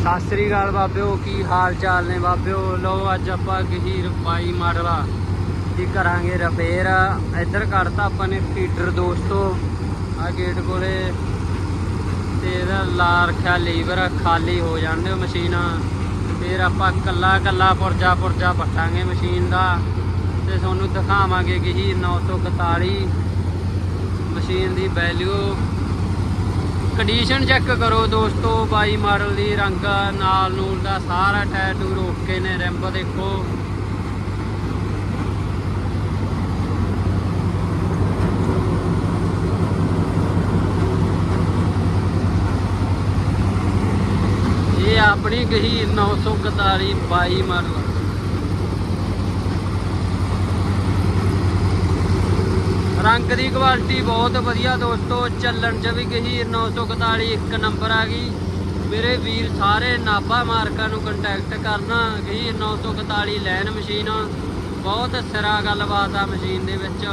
ਸਤਿ ਸ੍ਰੀ ਅਕਾਲ ਬਾਬਿਓ, ਕੀ ਹਾਲ ਚਾਲ ਨੇ ਬਾਬਿਓ? ਲਓ ਅੱਜ ਆਪਾਂ ਗਹੀਰ 22 ਮਾਡਲ। ਆ ਦੀ ਕਰਾਂਗੇ ਰਿਪੇਅਰ? ਇੱਧਰ ਕੱਢਤਾ ਆਪਾਂ ਨੇ ਫੀਡਰ ਦੋਸਤੋ। ਆ ਗੇਟ ਕੋਲੇ ਤੇ ਇਹਦਾ ਲਾ ਰੱਖਿਆ ਲੀਵਰ ਖਾਲੀ ਹੋ ਜਾਂਦੇ ਮਸ਼ੀਨਾਂ। ਫਿਰ ਆਪਾਂ ਕੱਲਾ ਕੱਲਾ ਪੁਰਜਾ ਪੁਰਜਾ ਪੱਟਾਂਗੇ ਮਸ਼ੀਨ ਦਾ। ਤੇ ਤੁਹਾਨੂੰ ਦਿਖਾਵਾਂਗੇ ਗਹੀਰ 941 ਮਸ਼ੀਨ ਦੀ ਵੈਲਿਊ ਕੰਡੀਸ਼ਨ ਚੈੱਕ ਕਰੋ ਦੋਸਤੋ 22 ਮਾਡਲ ਦੀ ਰੰਗ ਨਾਲ ਨੂਲ ਦਾ ਸਾਰਾ ਟਾਇਰ ਟੂਰ ਓਕੇ ਨੇ, ਰਿੰਬ ਦੇਖੋ। ਇਹ ਆਪਣੀ ਗਹੀਰ 941 22 ਮਾਡਲ। ਰੰਗ ਦੀ ਕੁਆਲਿਟੀ ਬਹੁਤ ਵਧੀਆ ਦੋਸਤੋ, ਚੱਲਣ ਚ ਵੀ ਗਹੀਰ 941 ਇੱਕ ਨੰਬਰ ਆ ਗਈ। ਮੇਰੇ ਵੀਰ ਸਾਰੇ ਨਾਭਾ ਮਾਰਕਾ ਨੂੰ ਕੰਟੈਕਟ ਕਰਨਾ ਗਹੀਰ 941 ਲੈਣ ਮਸ਼ੀਨ। ਬਹੁਤ ਸਿਰਾ ਗੱਲਬਾਤ ਆ ਮਸ਼ੀਨ ਦੇ ਵਿੱਚ।